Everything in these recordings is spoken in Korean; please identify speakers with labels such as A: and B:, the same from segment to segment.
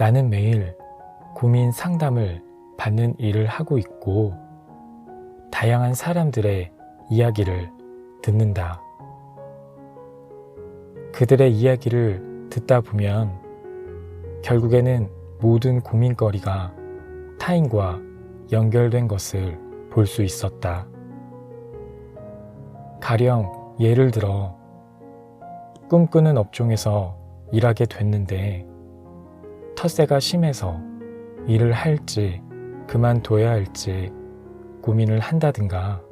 A: 나는 매일 고민 상담을 받는 일을 하고 있고 다양한 사람들의 이야기를 듣는다. 그들의 이야기를 듣다 보면 결국에는 모든 고민거리가 타인과 연결된 것을 볼 수 있었다. 가령 예를 들어 꿈꾸는 업종에서 일하게 됐는데 텃세가 심해서 일을 할지 그만둬야 할지 고민을 한다든가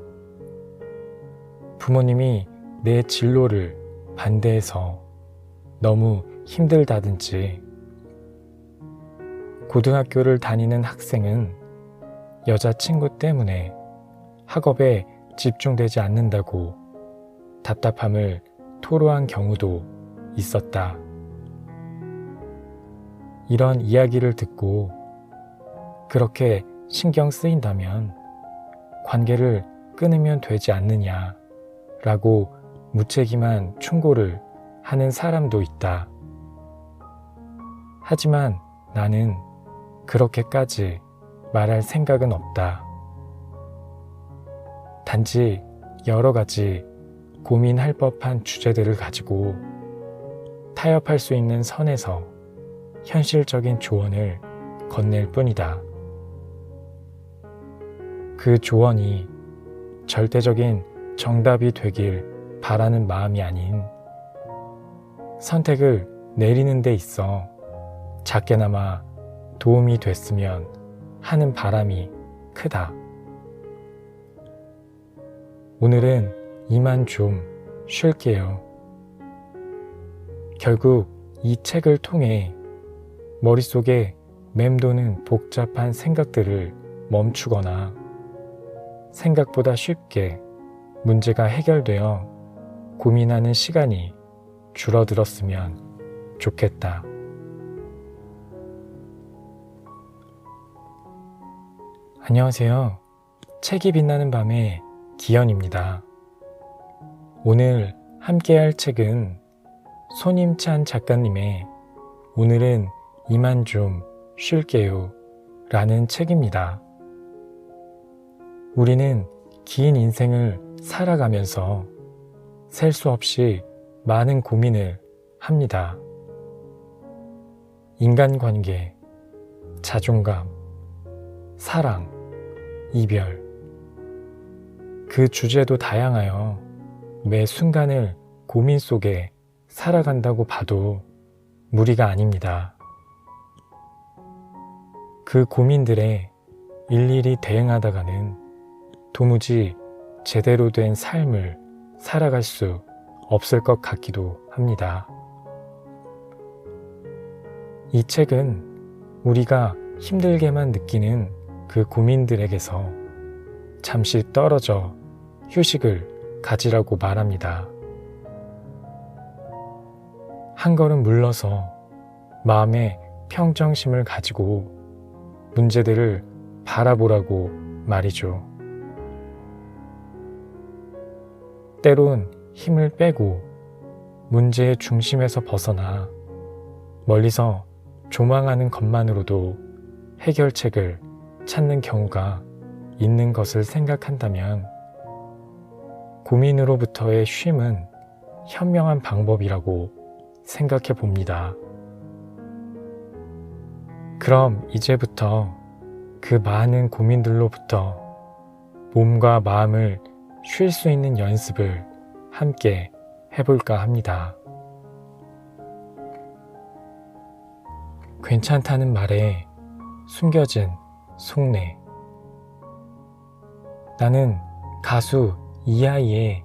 A: 부모님이 내 진로를 반대해서 너무 힘들다든지 고등학교를 다니는 학생은 여자친구 때문에 학업에 집중되지 않는다고 답답함을 토로한 경우도 있었다. 이런 이야기를 듣고 그렇게 신경 쓰인다면 관계를 끊으면 되지 않느냐 라고 무책임한 충고를 하는 사람도 있다. 하지만 나는 그렇게까지 말할 생각은 없다. 단지 여러 가지 고민할 법한 주제들을 가지고 타협할 수 있는 선에서 현실적인 조언을 건넬 뿐이다. 그 조언이 절대적인 정답이 되길 바라는 마음이 아닌 선택을 내리는 데 있어 작게나마 도움이 됐으면 하는 바람이 크다. 오늘은 이만 좀 쉴게요. 결국 이 책을 통해 머릿속에 맴도는 복잡한 생각들을 멈추거나 생각보다 쉽게 문제가 해결되어 고민하는 시간이 줄어들었으면 좋겠다. 안녕하세요. 책이 빛나는 밤의 기현입니다. 오늘 함께할 책은 손임찬 작가님의 오늘은 이만 좀 쉴게요 라는 책입니다. 우리는 긴 인생을 살아가면서 셀 수 없이 많은 고민을 합니다. 인간관계, 자존감, 사랑, 이별. 그 주제도 다양하여 매 순간을 고민 속에 살아간다고 봐도 무리가 아닙니다. 그 고민들에 일일이 대응하다가는 도무지 제대로 된 삶을 살아갈 수 없을 것 같기도 합니다. 이 책은 우리가 힘들게만 느끼는 그 고민들에게서 잠시 떨어져 휴식을 가지라고 말합니다. 한 걸음 물러서 마음의 평정심을 가지고 문제들을 바라보라고 말이죠. 때론 힘을 빼고 문제의 중심에서 벗어나 멀리서 조망하는 것만으로도 해결책을 찾는 경우가 있는 것을 생각한다면 고민으로부터의 쉼은 현명한 방법이라고 생각해 봅니다. 그럼 이제부터 그 많은 고민들로부터 몸과 마음을 쉴 수 있는 연습을 함께 해볼까 합니다. 괜찮다는 말에 숨겨진 속내. 나는 가수 이하이의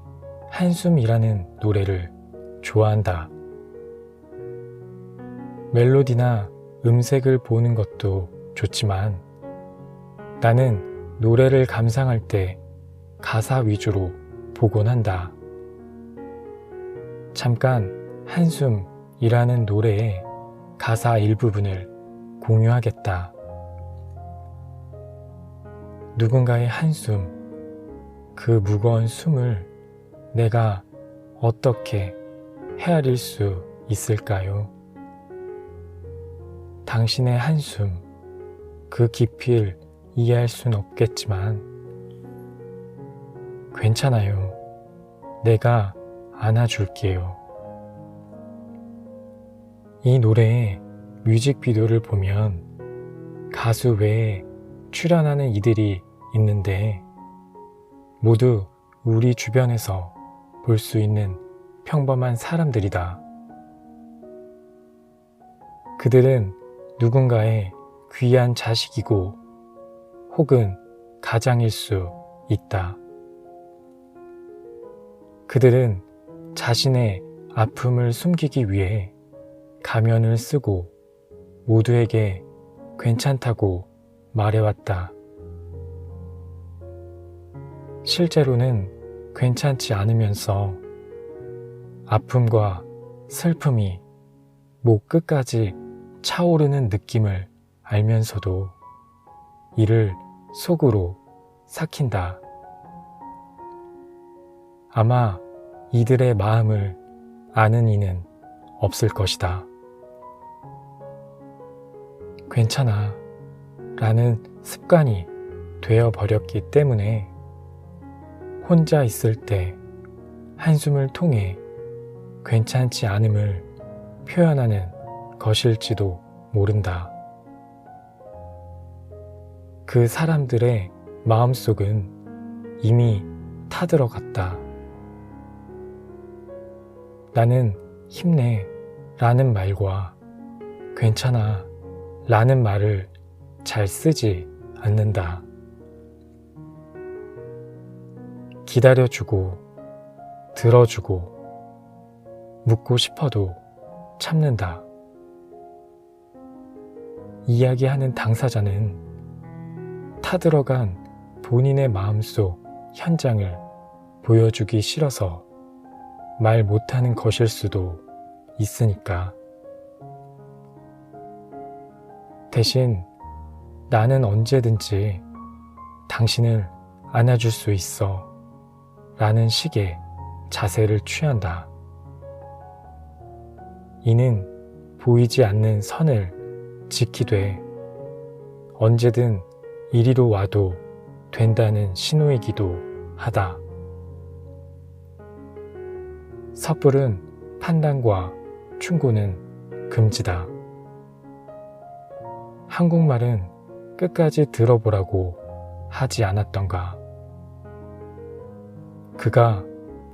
A: 한숨이라는 노래를 좋아한다. 멜로디나 음색을 보는 것도 좋지만 나는 노래를 감상할 때 가사 위주로 보곤 한다. 잠깐 한숨이라는 노래의 가사 일부분을 공유하겠다. 누군가의 한숨, 그 무거운 숨을 내가 어떻게 헤아릴 수 있을까요? 당신의 한숨, 그 깊이를 이해할 순 없겠지만, 괜찮아요. 내가 안아줄게요. 이 노래의 뮤직비디오를 보면 가수 외에 출연하는 이들이 있는데 모두 우리 주변에서 볼 수 있는 평범한 사람들이다. 그들은 누군가의 귀한 자식이고 혹은 가장일 수 있다. 그들은 자신의 아픔을 숨기기 위해 가면을 쓰고 모두에게 괜찮다고 말해왔다. 실제로는 괜찮지 않으면서 아픔과 슬픔이 목 끝까지 차오르는 느낌을 알면서도 이를 속으로 삭힌다. 아마 이들의 마음을 아는 이는 없을 것이다. 괜찮아. 라는 습관이 되어 버렸기 때문에 혼자 있을 때 한숨을 통해 괜찮지 않음을 표현하는 것일지도 모른다. 그 사람들의 마음속은 이미 타들어갔다. 나는 힘내 라는 말과 괜찮아 라는 말을 잘 쓰지 않는다. 기다려주고, 들어주고, 묻고 싶어도 참는다. 이야기하는 당사자는 타들어간 본인의 마음속 현장을 보여주기 싫어서 말 못하는 것일 수도 있으니까. 대신 나는 언제든지 당신을 안아줄 수 있어 라는 식의 자세를 취한다. 이는 보이지 않는 선을 지키되 언제든 이리로 와도 된다는 신호이기도 하다. 섣부른 판단과 충고는 금지다. 한국말은 끝까지 들어보라고 하지 않았던가. 그가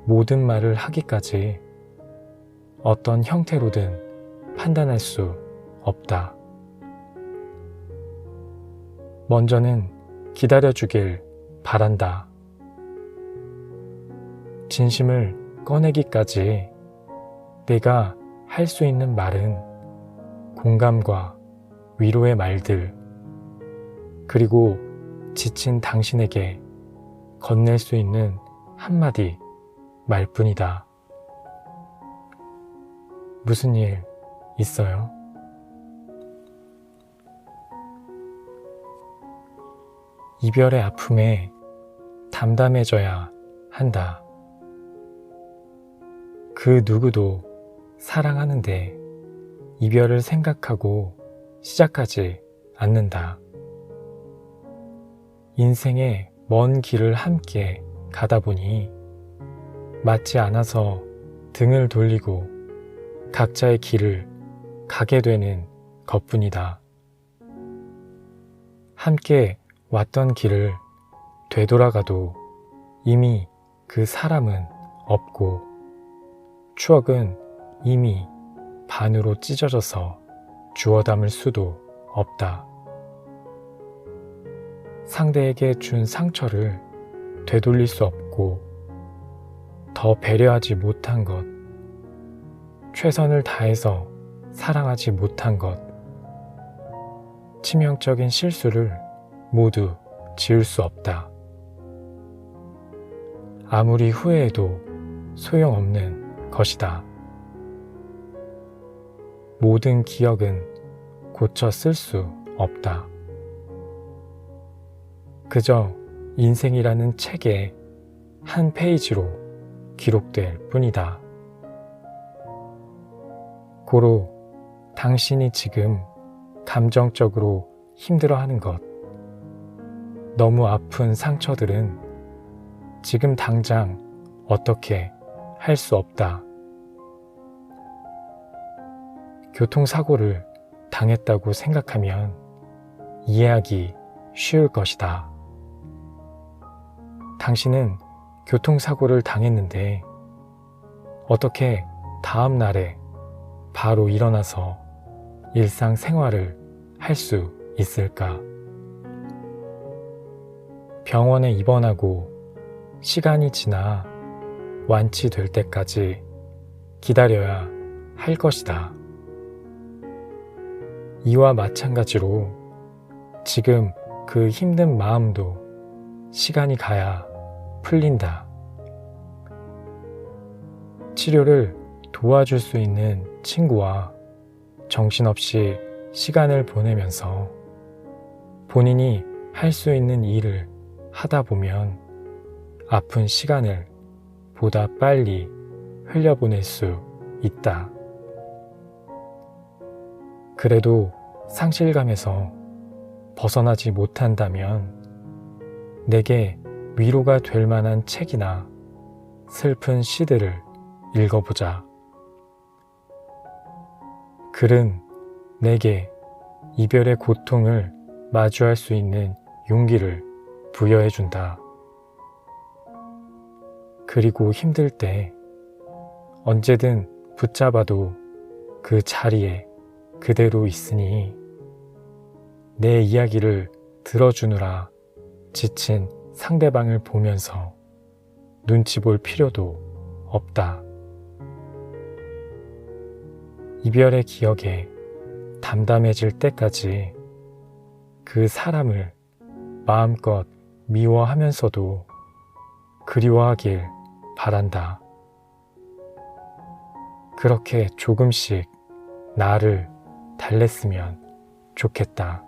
A: 모든 말을 하기까지 어떤 형태로든 판단할 수 없다. 먼저는 기다려주길 바란다. 진심을 꺼내기까지 내가 할 수 있는 말은 공감과 위로의 말들, 그리고 지친 당신에게 건넬 수 있는 한마디 말뿐이다. 무슨 일 있어요? 이별의 아픔에 담담해져야 한다. 그 누구도 사랑하는데 이별을 생각하고 시작하지 않는다. 인생의 먼 길을 함께 가다 보니 맞지 않아서 등을 돌리고 각자의 길을 가게 되는 것뿐이다. 함께 왔던 길을 되돌아가도 이미 그 사람은 없고 추억은 이미 반으로 찢어져서 주워 담을 수도 없다. 상대에게 준 상처를 되돌릴 수 없고 더 배려하지 못한 것, 최선을 다해서 사랑하지 못한 것, 치명적인 실수를 모두 지을 수 없다. 아무리 후회해도 소용없는 것이다. 모든 기억은 고쳐 쓸 수 없다. 그저 인생이라는 책의 한 페이지로 기록될 뿐이다. 고로 당신이 지금 감정적으로 힘들어하는 것. 너무 아픈 상처들은 지금 당장 어떻게 할 수 없다. 교통사고를 당했다고 생각하면 이해하기 쉬울 것이다. 당신은 교통사고를 당했는데 어떻게 다음 날에 바로 일어나서 일상생활을 할 수 있을까? 병원에 입원하고 시간이 지나 완치될 때까지 기다려야 할 것이다. 이와 마찬가지로 지금 그 힘든 마음도 시간이 가야 풀린다. 치료를 도와줄 수 있는 친구와 정신없이 시간을 보내면서 본인이 할 수 있는 일을 하다 보면 아픈 시간을 보다 빨리 흘려보낼 수 있다. 그래도 상실감에서 벗어나지 못한다면 내게 위로가 될 만한 책이나 슬픈 시들을 읽어보자. 글은 내게 이별의 고통을 마주할 수 있는 용기를 부여해준다. 그리고 힘들 때 언제든 붙잡아도 그 자리에 그대로 있으니 내 이야기를 들어주느라 지친 상대방을 보면서 눈치 볼 필요도 없다. 이별의 기억에 담담해질 때까지 그 사람을 마음껏 미워하면서도 그리워하길 바란다. 그렇게 조금씩 나를 달랬으면 좋겠다.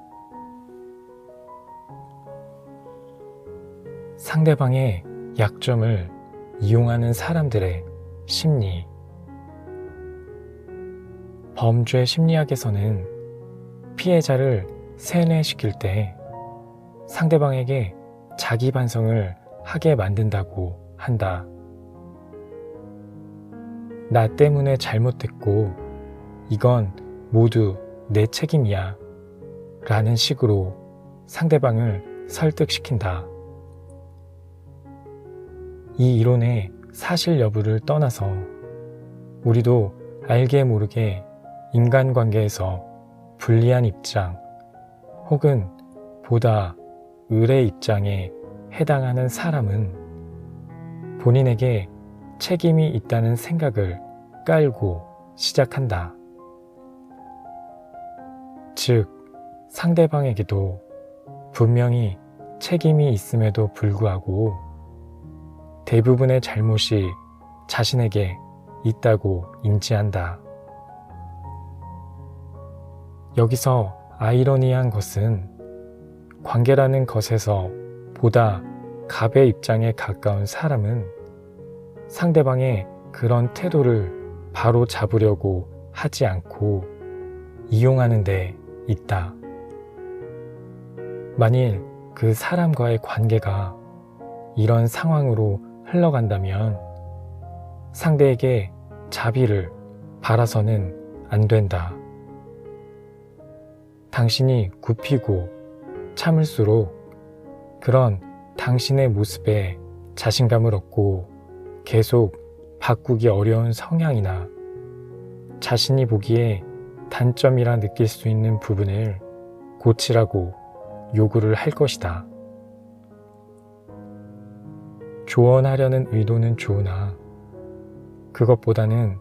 A: 상대방의 약점을 이용하는 사람들의 심리. 범죄 심리학에서는 피해자를 세뇌시킬 때 상대방에게 자기 반성을 하게 만든다고 한다. 나 때문에 잘못됐고 이건 모두 내 책임이야 라는 식으로 상대방을 설득시킨다. 이 이론의 사실 여부를 떠나서 우리도 알게 모르게 인간관계에서 불리한 입장 혹은 보다 을의 입장에 해당하는 사람은 본인에게 책임이 있다는 생각을 깔고 시작한다. 즉, 상대방에게도 분명히 책임이 있음에도 불구하고 대부분의 잘못이 자신에게 있다고 인지한다. 여기서 아이러니한 것은 관계라는 것에서 보다 갑의 입장에 가까운 사람은 상대방의 그런 태도를 바로 잡으려고 하지 않고 이용하는 데 있다. 만일 그 사람과의 관계가 이런 상황으로 흘러간다면 상대에게 자비를 바라서는 안 된다. 당신이 굽히고 참을수록 그런 당신의 모습에 자신감을 얻고 계속 바꾸기 어려운 성향이나 자신이 보기에 단점이라 느낄 수 있는 부분을 고치라고 요구를 할 것이다. 조언하려는 의도는 좋으나 그것보다는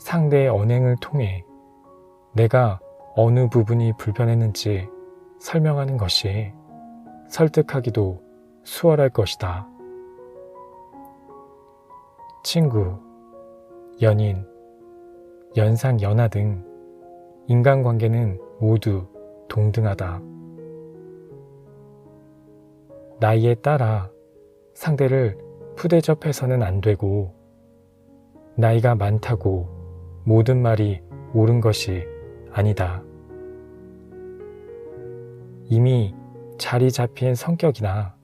A: 상대의 언행을 통해 내가 어느 부분이 불편했는지 설명하는 것이 설득하기도 수월할 것이다. 친구, 연인, 연상, 연하 등 인간관계는 모두 동등하다. 나이에 따라 상대를 푸대접해서는 안 되고 나이가 많다고 모든 말이 옳은 것이 아니다. 이미 자리 잡힌 성격이나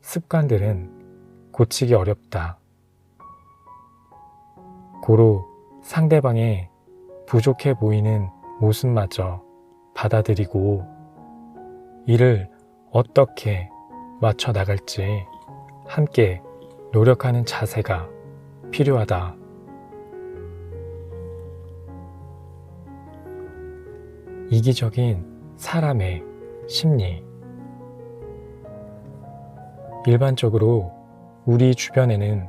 A: 습관들은 고치기 어렵다. 고로 상대방의 부족해 보이는 모습마저 받아들이고 이를 어떻게 맞춰 나갈지 함께 노력하는 자세가 필요하다. 이기적인 사람의 심리. 일반적으로 우리 주변에는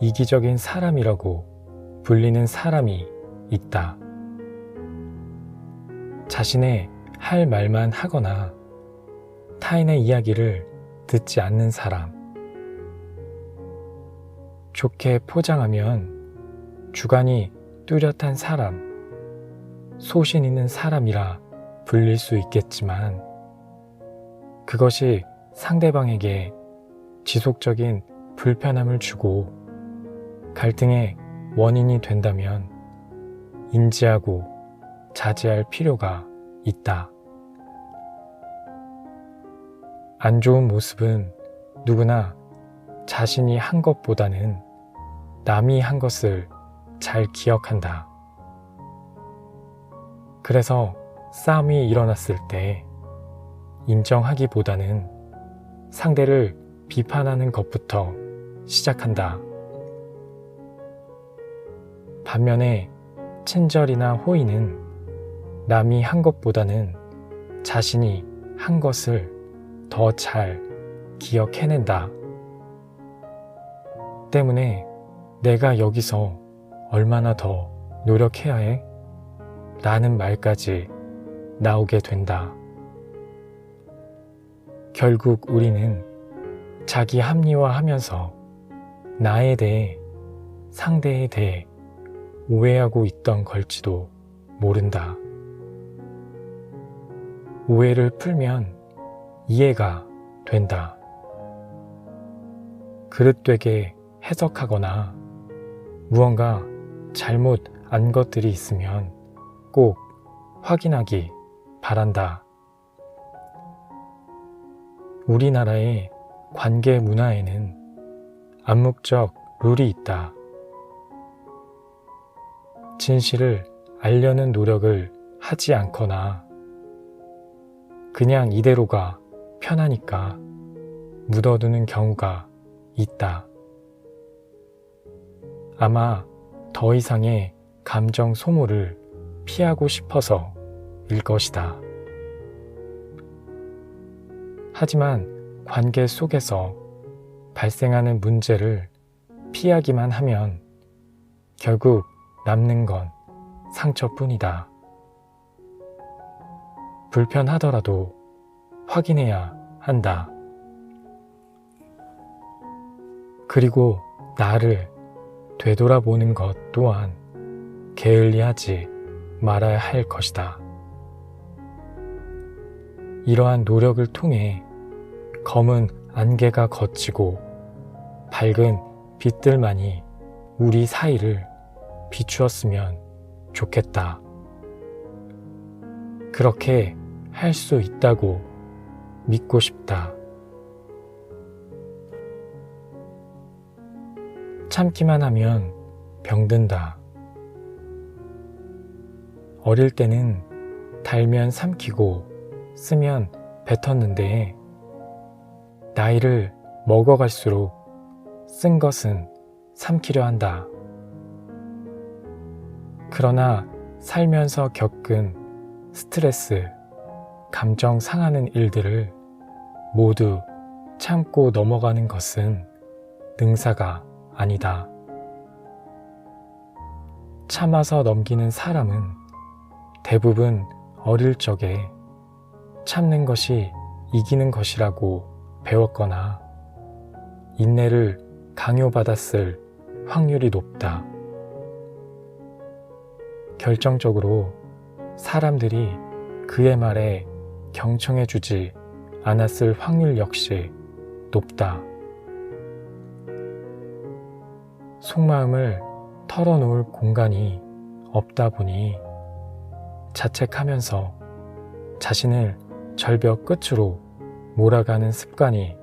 A: 이기적인 사람이라고 불리는 사람이 있다. 자신의 할 말만 하거나 타인의 이야기를 듣지 않는 사람. 좋게 포장하면 주관이 뚜렷한 사람, 소신 있는 사람이라 불릴 수 있겠지만 그것이 상대방에게 지속적인 불편함을 주고 갈등의 원인이 된다면 인지하고 자제할 필요가 있다. 안 좋은 모습은 누구나 자신이 한 것보다는 남이 한 것을 잘 기억한다. 그래서 싸움이 일어났을 때 인정하기보다는 상대를 비판하는 것부터 시작한다. 반면에 친절이나 호의는 남이 한 것보다는 자신이 한 것을 더 잘 기억해낸다. 때문에 내가 여기서 얼마나 더 노력해야 해? 라는 말까지 나오게 된다. 결국 우리는 자기 합리화하면서 나에 대해 상대에 대해 오해하고 있던 걸지도 모른다. 오해를 풀면 이해가 된다. 그릇되게 해석하거나 무언가 잘못 안 것들이 있으면 꼭 확인하기 바란다. 우리나라의 관계 문화에는 암묵적 룰이 있다. 진실을 알려는 노력을 하지 않거나 그냥 이대로가 편하니까 묻어두는 경우가 있다. 아마 더 이상의 감정 소모를 피하고 싶어서 일 것이다. 하지만 관계 속에서 발생하는 문제를 피하기만 하면 결국 남는 건 상처뿐이다. 불편하더라도 확인해야 한다. 그리고 나를 되돌아보는 것 또한 게을리하지 말아야 할 것이다. 이러한 노력을 통해 검은 안개가 걷히고 밝은 빛들만이 우리 사이를 비추었으면 좋겠다. 그렇게 할 수 있다고 믿고 싶다. 참기만 하면 병든다. 어릴 때는 달면 삼키고 쓰면 뱉었는데 나이를 먹어갈수록 쓴 것은 삼키려 한다. 그러나 살면서 겪은 스트레스, 감정 상하는 일들을 모두 참고 넘어가는 것은 능사가 아니다. 참아서 넘기는 사람은 대부분 어릴 적에 참는 것이 이기는 것이라고 배웠거나 인내를 강요받았을 확률이 높다. 결정적으로 사람들이 그의 말에 경청해주지 않았을 확률 역시 높다. 속마음을 털어놓을 공간이 없다 보니 자책하면서 자신을 절벽 끝으로 몰아가는 습관이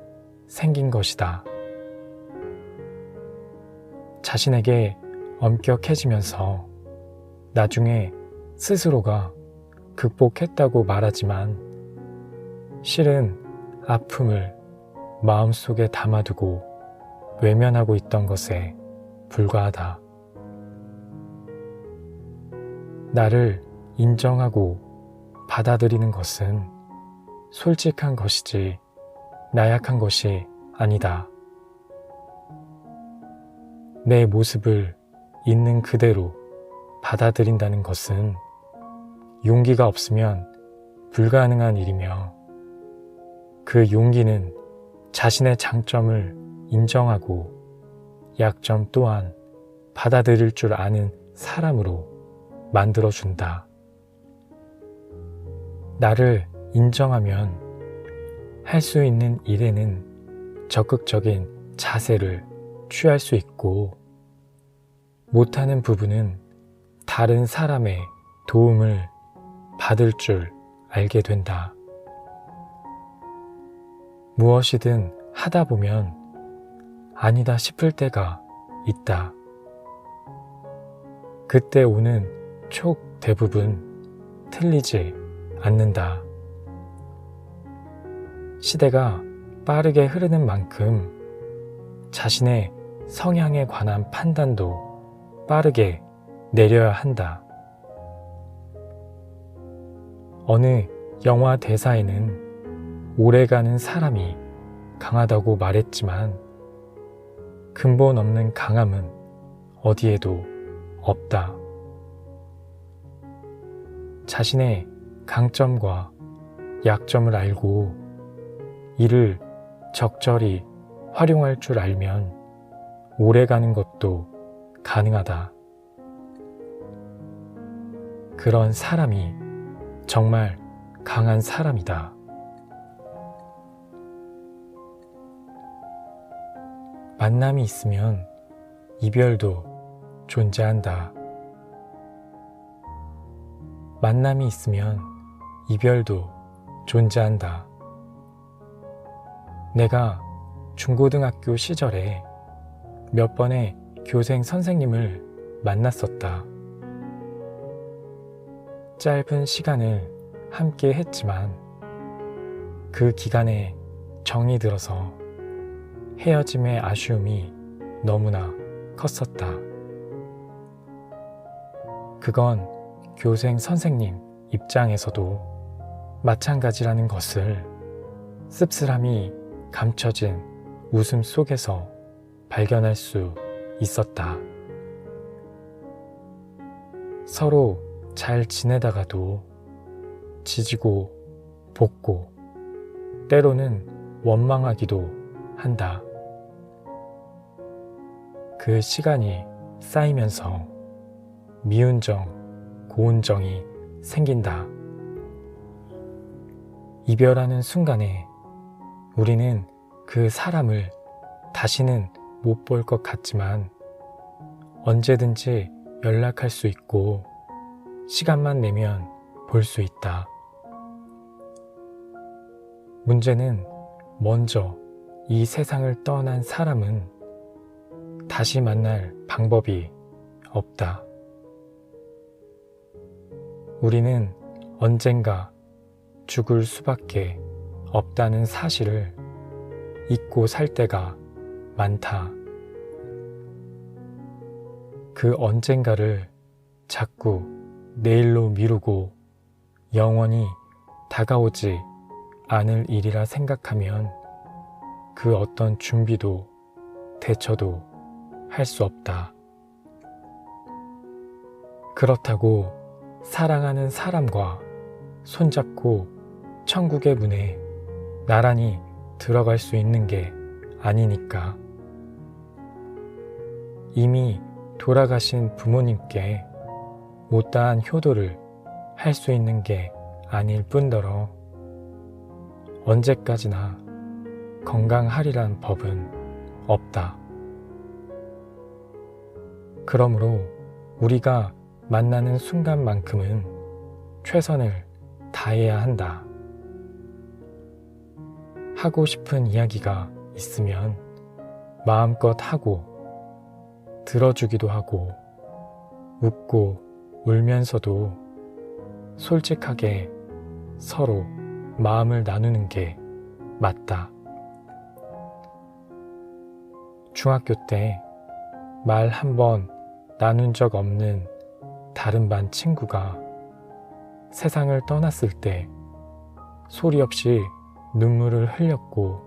A: 생긴 것이다. 자신에게 엄격해지면서 나중에 스스로가 극복했다고 말하지만 실은 아픔을 마음속에 담아두고 외면하고 있던 것에 불과하다. 나를 인정하고 받아들이는 것은 솔직한 것이지 나약한 것이 아니다. 내 모습을 있는 그대로 받아들인다는 것은 용기가 없으면 불가능한 일이며 그 용기는 자신의 장점을 인정하고 약점 또한 받아들일 줄 아는 사람으로 만들어준다. 나를 인정하면 할 수 있는 일에는 적극적인 자세를 취할 수 있고 못하는 부분은 다른 사람의 도움을 받을 줄 알게 된다. 무엇이든 하다 보면 아니다 싶을 때가 있다. 그때 오는 촉 대부분 틀리지 않는다. 시대가 빠르게 흐르는 만큼 자신의 성향에 관한 판단도 빠르게 내려야 한다. 어느 영화 대사에는 오래가는 사람이 강하다고 말했지만 근본 없는 강함은 어디에도 없다. 자신의 강점과 약점을 알고 이를 적절히 활용할 줄 알면 오래 가는 것도 가능하다. 그런 사람이 정말 강한 사람이다. 만남이 있으면 이별도 존재한다. 만남이 있으면 이별도 존재한다. 내가 중고등학교 시절에 몇 번의 교생 선생님을 만났었다. 짧은 시간을 함께 했지만 그 기간에 정이 들어서 헤어짐의 아쉬움이 너무나 컸었다. 그건 교생 선생님 입장에서도 마찬가지라는 것을 씁쓸함이 감춰진 웃음 속에서 발견할 수 있었다. 서로 잘 지내다가도 지지고 볶고 때로는 원망하기도 한다. 그 시간이 쌓이면서 미운 정, 고운 정이 생긴다. 이별하는 순간에 우리는 그 사람을 다시는 못 볼 것 같지만 언제든지 연락할 수 있고 시간만 내면 볼 수 있다. 문제는 먼저 이 세상을 떠난 사람은 다시 만날 방법이 없다. 우리는 언젠가 죽을 수밖에 없다는 사실을 잊고 살 때가 많다. 그 언젠가를 자꾸 내일로 미루고 영원히 다가오지 않을 일이라 생각하면 그 어떤 준비도 대처도 할 수 없다. 그렇다고 사랑하는 사람과 손잡고 천국의 문에 나란히 들어갈 수 있는 게 아니니까. 이미 돌아가신 부모님께 못다한 효도를 할 수 있는 게 아닐 뿐더러 언제까지나 건강하리란 법은 없다. 그러므로 우리가 만나는 순간만큼은 최선을 다해야 한다. 하고 싶은 이야기가 있으면 마음껏 하고 들어주기도 하고 웃고 울면서도 솔직하게 서로 마음을 나누는 게 맞다. 중학교 때 말 한 번 나눈 적 없는 다른 반 친구가 세상을 떠났을 때 소리 없이 눈물을 흘렸고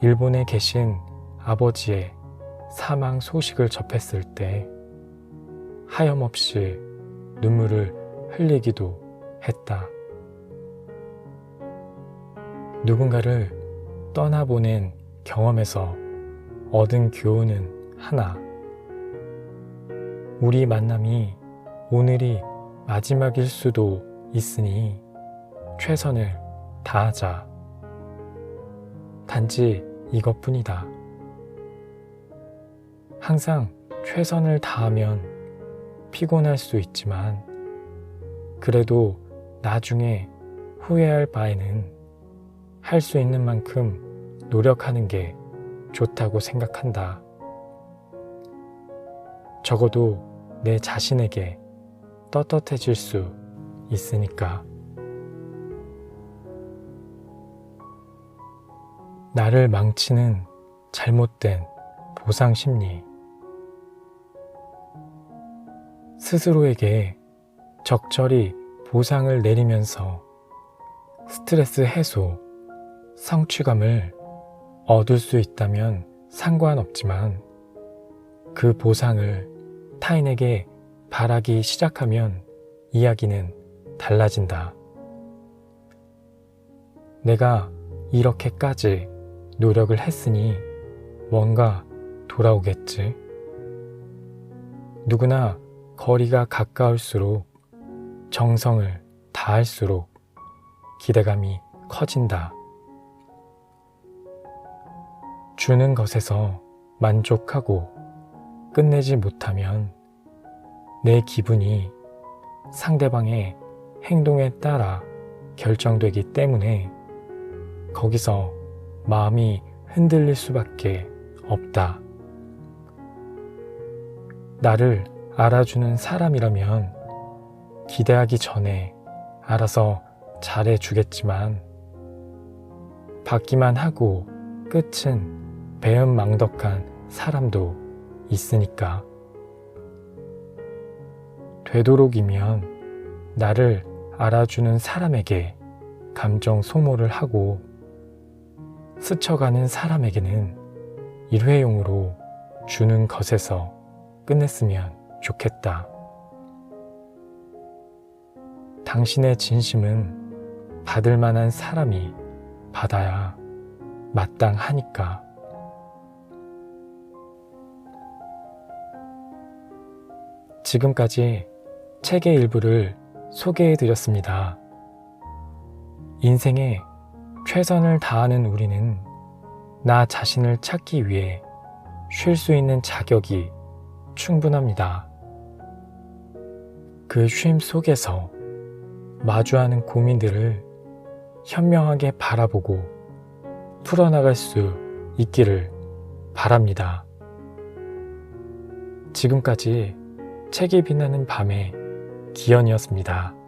A: 일본에 계신 아버지의 사망 소식을 접했을 때 하염없이 눈물을 흘리기도 했다. 누군가를 떠나보낸 경험에서 얻은 교훈은 하나. 우리 만남이 오늘이 마지막일 수도 있으니 최선을 다하자. 단지 이것뿐이다. 항상 최선을 다하면 피곤할 수 있지만 그래도 나중에 후회할 바에는 할 수 있는 만큼 노력하는 게 좋다고 생각한다. 적어도 내 자신에게 떳떳해질 수 있으니까. 나를 망치는 잘못된 보상 심리. 스스로에게 적절히 보상을 내리면서 스트레스 해소, 성취감을 얻을 수 있다면 상관없지만 그 보상을 타인에게 바라기 시작하면 이야기는 달라진다. 내가 이렇게까지 노력을 했으니 뭔가 돌아오겠지. 누구나 거리가 가까울수록 정성을 다할수록 기대감이 커진다. 주는 것에서 만족하고 끝내지 못하면 내 기분이 상대방의 행동에 따라 결정되기 때문에 거기서 마음이 흔들릴 수밖에 없다. 나를 알아주는 사람이라면 기대하기 전에 알아서 잘해주겠지만 받기만 하고 끝은 배은망덕한 사람도 있으니까. 되도록이면 나를 알아주는 사람에게 감정 소모를 하고 스쳐가는 사람에게는 일회용으로 주는 것에서 끝냈으면 좋겠다. 당신의 진심은 받을 만한 사람이 받아야 마땅하니까. 지금까지 책의 일부를 소개해 드렸습니다. 인생에 최선을 다하는 우리는 나 자신을 찾기 위해 쉴 수 있는 자격이 충분합니다. 그 쉼 속에서 마주하는 고민들을 현명하게 바라보고 풀어나갈 수 있기를 바랍니다. 지금까지 책이 빛나는 밤의 기현이었습니다.